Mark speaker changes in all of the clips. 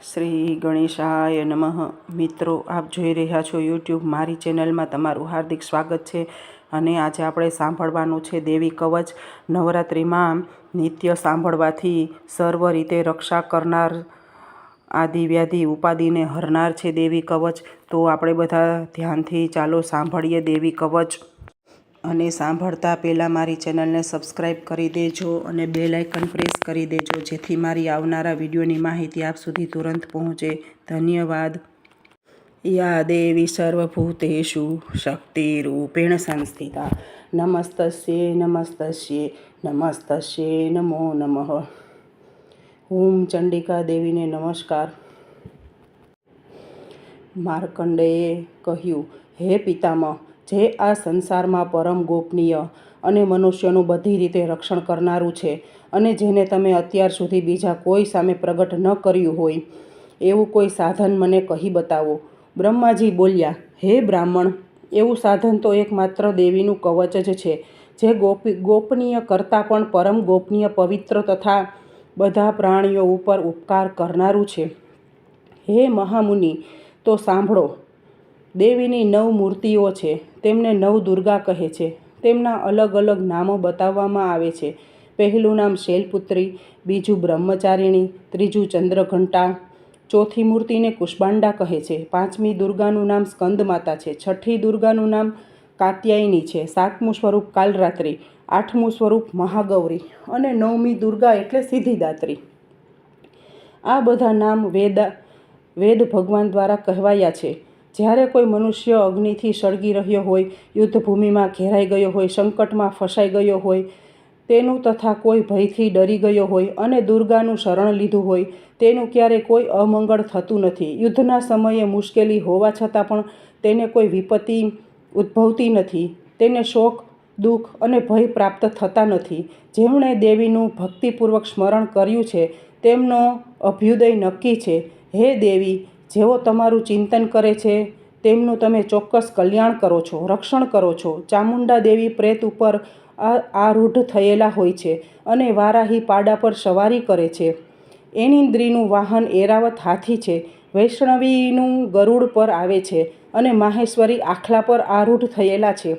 Speaker 1: શ્રી ગણેશાય નમઃ. મિત્રો, આપ જોઈ રહ્યા છો યુટ્યુબ મારી ચેનલમાં તમારું હાર્દિક સ્વાગત છે. અને આજે આપણે સાંભળવાનું છે દેવી કવચ. નવરાત્રિમાં નિત્ય સાંભળવાથી સર્વ રીતે રક્ષા કરનાર આદિ વ્યાધિ ઉપાધિને હરનાર છે દેવી કવચ. તો આપણે બધા ધ્યાનથી ચાલો સાંભળીએ દેવી કવચ. અને સાંભળતા પહેલાં મારી ચેનલને સબસ્ક્રાઈબ કરી દેજો અને બે લાઇકન પ્રેસ કરી દેજો, જેથી મારી આવનારા વિડીયોની માહિતી આપ સુધી તુરંત પહોંચે. ધન્યવાદ. યા દેવી સર્વભૂતેશુ શક્તિરૂપેણ સંસ્થિતા. નમસ્તસ્યે નમસ્તસ્યે નમસ્તસ્યે નમો નમઃ. ઓમ ચંડિકા દેવીને નમસ્કાર. માર્કંડેયે કહ્યું, હે પિતામહ જે આ સંસારમાં પરમ ગોપનીય અને મનુષ્યનું બધી રીતે રક્ષણ કરનારું છે અને જેને તમે અત્યાર સુધી બીજા કોઈ સામે પ્રગટ ન કર્યું હોય, એવું કોઈ સાધન મને કહી બતાવો. બ્રહ્માજી બોલ્યા, હે બ્રાહ્મણ, એવું સાધન તો એકમાત્ર દેવીનું કવચ જ છે, જે ગોપી, ગોપનીય કરતાં પણ પરમ ગોપનીય પવિત્ર તથા બધા પ્રાણીઓ ઉપર ઉપકાર કરનારું છે. હે મહામુનિ, તો સાંભળો, દેવીની નવ મૂર્તિઓ છે તેમને નવ દુર્ગા કહે છે. તેમના અલગ અલગ નામો બતાવવામાં આવે છે. પહેલું નામ શૈલપુત્રી, બીજું બ્રહ્મચારિણી, ત્રીજું ચંદ્રઘંટા, ચોથી મૂર્તિને કુષ્માંડા કહે છે. પાંચમી દુર્ગાનું નામ સ્કંદમાતા છે. છઠ્ઠી દુર્ગાનું નામ કાત્યાયની છે. સાતમું સ્વરૂપ કાલરાત્રિ, આઠમું સ્વરૂપ મહાગૌરી અને નવમી દુર્ગા એટલે સિદ્ધિદાત્રી. આ બધા નામ વેદ વેદ ભગવાન દ્વારા કહેવાયા છે. જ્યારે કોઈ મનુષ્ય અગ્નિથી સળગી રહ્યો હોય, યુદ્ધભૂમિમાં ઘેરાઈ ગયો હોય, સંકટમાં ફસાઈ ગયો હોય, તેનું તથા કોઈ ભયથી ડરી ગયો હોય અને દુર્ગાનું શરણ લીધું હોય, તેનું ક્યારેય કોઈ અમંગળ થતું નથી. યુદ્ધના સમયે મુશ્કેલી હોવા છતાં પણ તેને કોઈ વિપત્તિ ઉદ્ભવતી નથી. તેને શોક, દુઃખ અને ભય પ્રાપ્ત થતા નથી. જેમણે દેવીનું ભક્તિપૂર્વક સ્મરણ કર્યું છે, તેમનો અભ્યુદય નક્કી છે. હે દેવી જેઓ તમારું ચિંતન કરે છે, તેમનું તમે ચોક્કસ કલ્યાણ કરો છો, રક્ષણ કરો છો. ચામુંડા દેવી પ્રેત ઉપર આરૂઢ થયેલા હોય છે અને વારાહી પાડા પર સવારી કરે છે. એનિન્દ્રીનું વાહન એરાવત હાથી છે. વૈષ્ણવીનું ગરુડ પર આવે છે અને માહેશ્વરી આખલા પર આરૂઢ થયેલા છે.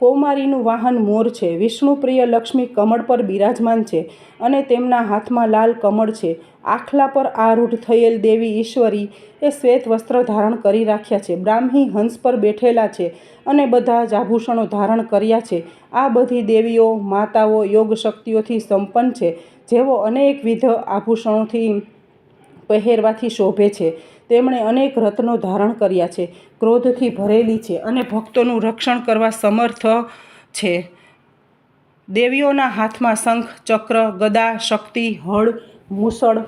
Speaker 1: કૌમારીનું વાહન મોર છે. વિષ્ણુપ્રિય લક્ષ્મી કમળ પર બિરાજમાન છે અને તેમના હાથમાં લાલ કમળ છે. આખલા પર આરૂઢ થયેલ દેવી ઈશ્વરી એ શ્વેત વસ્ત્ર ધારણ કરી રાખ્યા છે. બ્રાહ્મી હંસ પર બેઠેલા છે અને બધા જ આભૂષણો ધારણ કર્યા છે. આ બધી દેવીઓ, માતાઓ યોગ શક્તિઓથી સંપન્ન છે, જેઓ અનેકવિધ આભૂષણોથી પહેરવાથી શોભે છે. તેમણે અનેક રત્નો ધારણ કર્યા છે. ક્રોધથી ભરેલી છે અને ભક્તોનું રક્ષણ કરવા સમર્થ છે. દેવીઓના હાથમાં શંખ, ચક્ર, ગદા, શક્તિ, હળ, મૂસળ,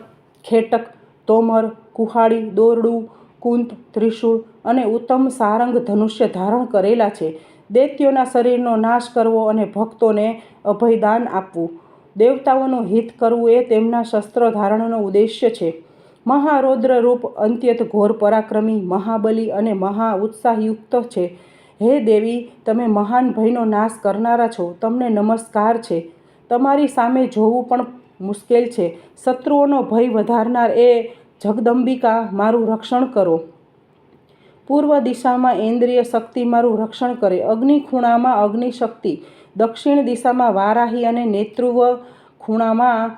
Speaker 1: ખેટક, તોમર, કુહાડી, દોરડું, કુંત, ત્રિશૂળ અને ઉત્તમ સારંગ ધનુષ્ય ધારણ કરેલા છે. દૈત્યોના શરીરનો નાશ કરવો અને ભક્તોને અભયદાન આપવું. દેવતાઓનું હિત કરવું એ તેમના શસ્ત્ર ધારણનો ઉદ્દેશ્ય છે. મહારૌદ્ર રૂપ અંત્યત ઘોર પરાક્રમી, મહાબલી અને મહા ઉત્સાહયુક્ત છે. હે દેવી, તમે મહાન ભયનો નાશ કરનારા છો. તમને નમસ્કાર છે. તમારી સામે જોવું પણ મુશ્કેલ છે. શત્રુઓનો ભય વધારનાર એ જગદંબિકા, મારું રક્ષણ કરો. પૂર્વ દિશામાં ઇન્દ્રિય શક્તિ મારું રક્ષણ કરે. અગ્નિ ખૂણામાં અગ્નિ શક્તિ દક્ષિણ દિશામાં વારાહી અને નેતૃવ ખૂણામાં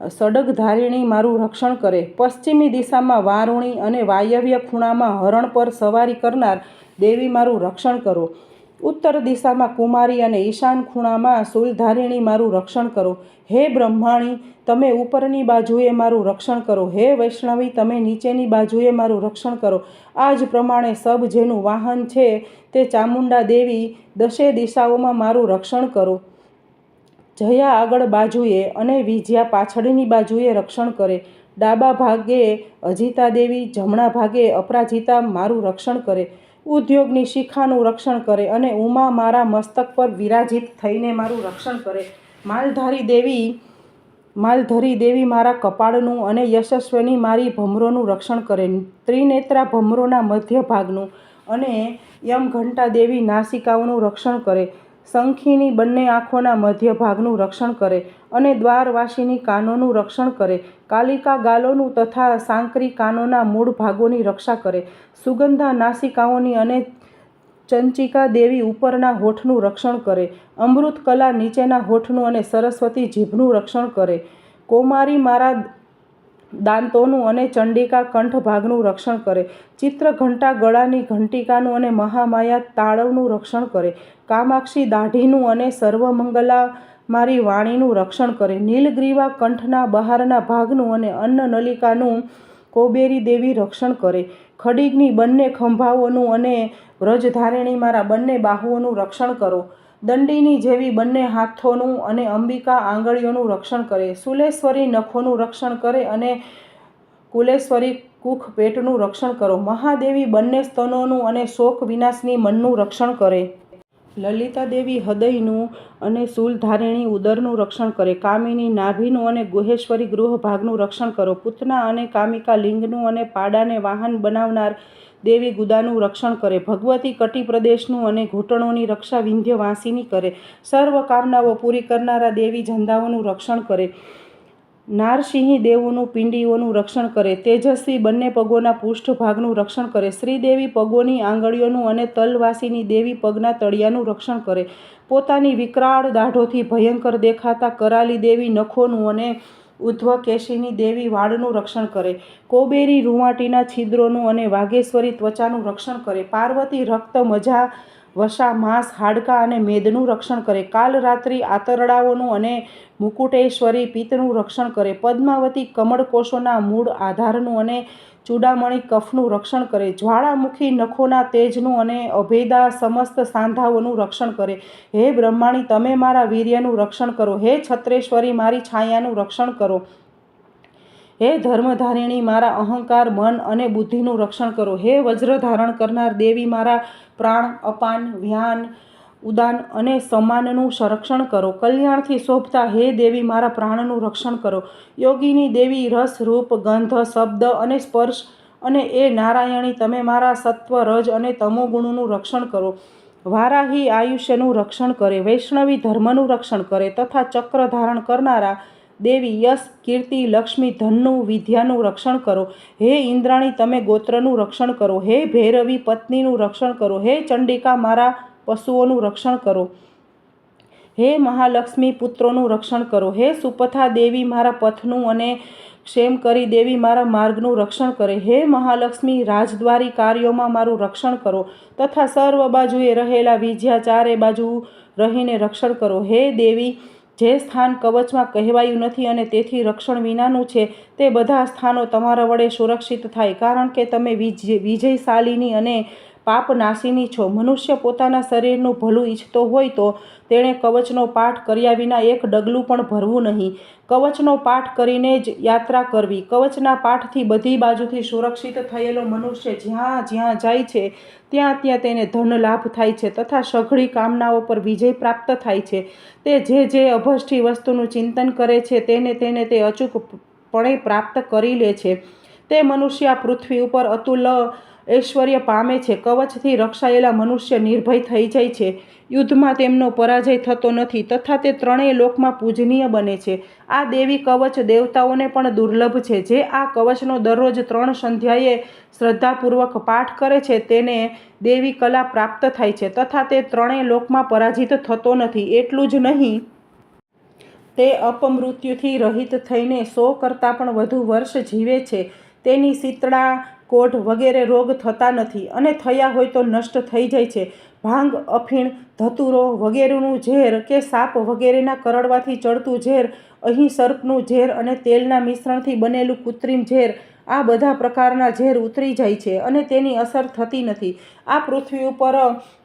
Speaker 1: સડગધારિણી મારું રક્ષણ કરે. પશ્ચિમી દિશામાં વારુણી અને વાયવ્ય ખૂણામાં હરણ પર સવારી કરનાર દેવી મારું રક્ષણ કરો. ઉત્તર દિશામાં કુમારી અને ઈશાન ખૂણામાં સુલધારિણી મારું રક્ષણ કરો. હે બ્રહ્માણી, તમે ઉપરની બાજુએ મારું રક્ષણ કરો. હે વૈષ્ણવી, તમે નીચેની બાજુએ મારું રક્ષણ કરો. આ જ પ્રમાણે સબ જેનું વાહન છે તે ચામુંડા દેવી દશે દિશાઓમાં મારું રક્ષણ કરો. જયા આગળ બાજુએ અને વિજયા પાછળની બાજુએ રક્ષણ કરે. ડાબા ભાગે અજિતા દેવી જમણા ભાગે અપરાજિતા મારું રક્ષણ કરે. ઉદ્યોગની શિખાનું રક્ષણ કરે અને ઉમા મારા મસ્તક પર વિરાજિત થઈને મારું રક્ષણ કરે. માલધારી દેવી, માલધરી દેવી મારા કપાળનું અને યશસ્વીની મારી ભમરોનું રક્ષણ કરે. ત્રિનેત્રા ભમરોના મધ્ય ભાગનું અને યમઘંટા દેવી નાસિકાઓનું રક્ષણ કરે. શંખીની બંને આંખોના મધ્ય ભાગનું રક્ષણ કરે અને દ્વારવાસીની કાનોનું રક્ષણ કરે. કાલિકા ગાલોનું તથા સાંકરી કાનોના મૂળ ભાગોની રક્ષા કરે. સુગંધા નાસિકાઓની અને ચંચિકા દેવી ઉપરના હોઠનું રક્ષણ કરે. અમૃત કલા નીચેના હોઠનું અને સરસ્વતી જીભનું રક્ષણ કરે. કૌમારી મારા દાંતોનું અને ચંડિકા કંઠ ભાગનું રક્ષણ કરે. ચિત્ર ઘંટા ગળાની ઘંટિકાનું અને મહામાયા તાળવનું રક્ષણ કરે. કામાક્ષી દાઢીનું અને સર્વમંગલા મારી વાણીનું રક્ષણ કરે. નીલગ્રીવા કંઠના બહારના ભાગનું અને અન્ન નલિકાનું કોબેરી દેવી રક્ષણ કરે. ખડીગની બંને ખંભાઓનું અને વ્રજધારિણી મારા બંને બાહુઓનું રક્ષણ કરો. દંડીની જેવી બંને હાથોનું અને અંબિકા આંગળીઓનું રક્ષણ કરે. સુલેશ્વરી નખોનું રક્ષણ કરે અને કુલેશ્વરી કુખ પેટનું રક્ષણ કરો. મહાદેવી બંને સ્તનોનું અને શોક વિનાશની મનનું રક્ષણ કરે. લલિતા દેવી હૃદયનું અને શૂલધારિણી ઉદરનું રક્ષણ કરે. કામિની નાભીનું અને ગુહેશ્વરી ગૃહ ભાગનું રક્ષણ કરો. પૂતના અને કામિકા લિંગનું અને પાડાને વાહન બનાવનાર દેવી ગુદાનું રક્ષણ કરે. ભગવતી કટી પ્રદેશનું અને ઘૂંટણોની રક્ષા વિંધ્યવાસીની કરે. સર્વ કામનાઓ પૂરી કરનારા દેવી ઝંડાઓનું રક્ષણ કરે. નારસિંહી દેવોનું પિંડીઓનું રક્ષણ કરે, તેજસ્વી બંને પગોના પૃષ્ઠભાગનું રક્ષણ કરે, શ્રીદેવી પગોની આંગળીઓનું અને તલવાસીની દેવી પગના તળિયાનું રક્ષણ કરે. પોતાની વિકરાળ દાઢોથી ભયંકર દેખાતા કરાલી દેવી નખોનું અને ઉધ્વ કેશીની દેવી વાળનું રક્ષણ કરે. કોબેરી રૂંવાટીના છિદ્રોનું અને વાઘેશ્વરી ત્વચાનું રક્ષણ કરે. પાર્વતી રક્ત મજા વસા માંસ, હાડકાં અને મેદનું રક્ષણ કરે. કાલ રાત્રિ આંતરડાઓનું અને મુકુટેશ્વરી પિત્તનું રક્ષણ કરે. પદ્માવતી કમળકોષોના મૂળ આધારનું અને ચૂડામણી કફનું રક્ષણ કરે. જ્વાળામુખી નખોના તેજનું અને અભેદા સમસ્ત સાંધાઓનું રક્ષણ કરે. હે બ્રહ્માણી, તમે મારા વીર્યનું રક્ષણ કરો. હે છત્રેશ્વરી, મારી છાયાનું રક્ષણ કરો. હે ધર્મધારિણી, મારા અહંકાર, મન અને બુદ્ધિનું રક્ષણ કરો. હે વજ્ર ધારણ કરનાર દેવી, મારા પ્રાણ અપાન, વ્યાન, ઉદાન અને સમાનનું સંરક્ષણ કરો. કલ્યાણથી શોભતા હે દેવી, મારા પ્રાણનું રક્ષણ કરો. યોગીની દેવી રસ, રૂપ, ગંધ, શબ્દ અને સ્પર્શ અને એ નારાયણી, તમે મારા સત્વ, રજ અને તમોગુણનું રક્ષણ કરો. વારાહી આયુષ્યનું રક્ષણ કરે. વૈષ્ણવી ધર્મનું રક્ષણ કરે તથા ચક્ર ધારણ કરનારા દેવી યશ, કીર્તિ, લક્ષ્મી, ધનનું, વિદ્યાનું રક્ષણ કરો. હે ઇન્દ્રાણી, તમે ગોત્રનું રક્ષણ કરો. હે ભૈરવી, પત્નીનું રક્ષણ કરો. હે ચંડિકા, મારા પશુઓનું રક્ષણ કરો. હે મહાલક્ષ્મી, પુત્રોનું રક્ષણ કરો. હે સુપથા દેવી, મારા પથનું અને ક્ષેમ કરી દેવી, મારા માર્ગનું રક્ષણ કરે. હે મહાલક્ષ્મી, રાજદ્વારી કાર્યોમાં મારું રક્ષણ કરો. તથા સર્વ બાજુએ રહેલા વિજ્યા ચારે બાજુ રહીને રક્ષણ કરો. હે દેવી જે સ્થાન કવચમાં કહેવાયું નથી અને તેથી રક્ષણ વિનાનું છે, તે બધા સ્થાનો તમારા વડે સુરક્ષિત થાય. કારણ કે તમે વિજય, વિજયશાલીની અને પાપનાશીની છો. મનુષ્ય પોતાના શરીરનું ભલું ઈચ્છતો હોય તો તેણે કવચનો પાઠ કર્યા વિના એક ડગલું પણ ભરવું નહીં. કવચનો પાઠ કરીને જ યાત્રા કરવી. કવચના પાઠથી બધી બાજુથી સુરક્ષિત થયેલો મનુષ્ય જ્યાં જ્યાં જાય છે, ત્યાં ત્યાં તેને ધન લાભ થાય છે તથા સઘળી કામનાઓ પર વિજય પ્રાપ્ત થાય છે. તે જે જે અભષ્ઠી વસ્તુનું ચિંતન કરે છે, તેને તેને તે અચૂકપણે પ્રાપ્ત કરી લે છે. તે મનુષ્ય આ પૃથ્વી ઉપર અતુલ ઐશ્વર્ય પામે છે. કવચથી રક્ષાયેલા મનુષ્ય નિર્ભય થઈ જાય છે. યુદ્ધમાં તેમનો પરાજય થતો નથી તથા તે ત્રણેય લોકમાં પૂજનીય બને છે. આ દેવી કવચ દેવતાઓને પણ દુર્લભ છે. જે આ કવચનો દરરોજ ત્રણ સંધ્યાએ શ્રદ્ધાપૂર્વક પાઠ કરે છે તેને દેવી કલા પ્રાપ્ત થાય છે તથા તે ત્રણેય લોકમાં પરાજિત થતો નથી. એટલું જ નહીં, તે અપમૃત્યુથી રહિત થઈને સો કરતાં પણ વધુ વર્ષ જીવે છે. તેની શીતળા, કોઢ વગેરે રોગ થતા નથી અને થયા હોય તો નષ્ટ થઈ જાય છે. ભાંગ, અફીણ, ધતુરો વગેરેનું ઝેર કે સાપ વગેરેના કરડવાથી ચડતું ઝેર, અહીં સર્પનું ઝેર અને તેલના મિશ્રણથી બનેલું કૃત્રિમ ઝેર, આ બધા પ્રકારના ઝેર ઉતરી જાય છે અને તેની અસર થતી નથી. આ પૃથ્વી ઉપર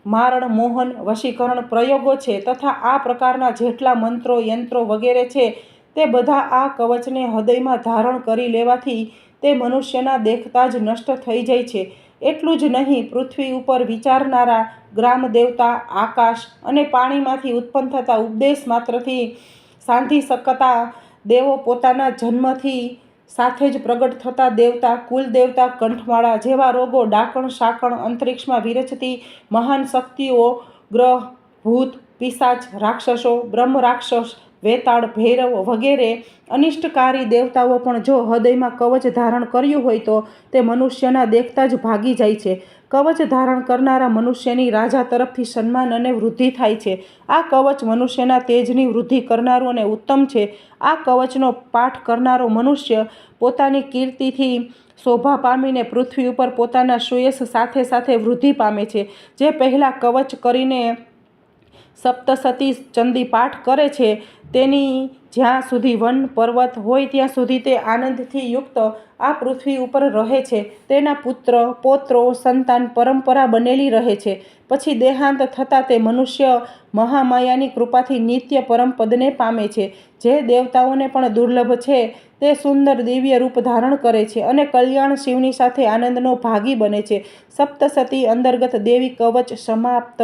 Speaker 1: મારણ, મોહન, વશીકરણ પ્રયોગો છે તથા આ પ્રકારના જેટલા મંત્રો, યંત્રો વગેરે છે તે બધા આ કવચને હૃદયમાં ધારણ કરી લેવાથી તે મનુષ્યના દેખતા જ નષ્ટ થઈ જાય છે. એટલું જ નહીં, પૃથ્વી ઉપર વિચારનારા ગ્રામ દેવતા આકાશ અને પાણીમાંથી ઉત્પન્ન થતા ઉપદેશ માત્રથી સાંધી શકતા દેવો પોતાના જન્મથી સાથે જ પ્રગટ થતા દેવતા કુલ દેવતા કંઠમાળા જેવા રોગો ડાકણ, શાકણ, અંતરિક્ષમાં વિરચતી મહાન શક્તિઓ, ગ્રહ, ભૂત, પિશાચ, રાક્ષસો બ્રહ્મ રાક્ષસ વેતાળ, ભૈરવ વગેરે અનિષ્ટકારી દેવતાઓ પણ જો હૃદયમાં કવચ ધારણ કર્યું હોય તો તે મનુષ્યના દેખતા જ ભાગી જાય છે. કવચ ધારણ કરનારા મનુષ્યની રાજા તરફથી સન્માન અને વૃદ્ધિ થાય છે. આ કવચ મનુષ્યના તેજની વૃદ્ધિ કરનારું અને ઉત્તમ છે. આ કવચનો પાઠ કરનારો મનુષ્ય પોતાની કીર્તિથી શોભા પામીને પૃથ્વી ઉપર પોતાના શ્રેયસ સાથે સાથે વૃદ્ધિ પામે છે. જે પહેલાં કવચ કરીને સપ્તસતી ચંદી પાઠ કરે છે. તેની જ્યાં સુધી વન પર્વત હોય ત્યાં સુધી તે આનંદથી યુક્ત આ પૃથ્વી ઉપર રહે છે. તેના પુત્ર, પોત્રો, સંતાન, પરંપરા બનેલી રહે છે. પછી દેહાંત થતાં તે મનુષ્ય મહામાયાની કૃપાથી નિત્ય પરમપદને પામે છે. જે દેવતાઓને પણ દુર્લભ છે, તે સુંદર દિવ્ય રૂપ ધારણ કરે છે અને કલ્યાણ શિવની સાથે આનંદનો ભાગી બને છે. સપ્તસતી અંતર્ગત દેવી કવચ સમાપ્ત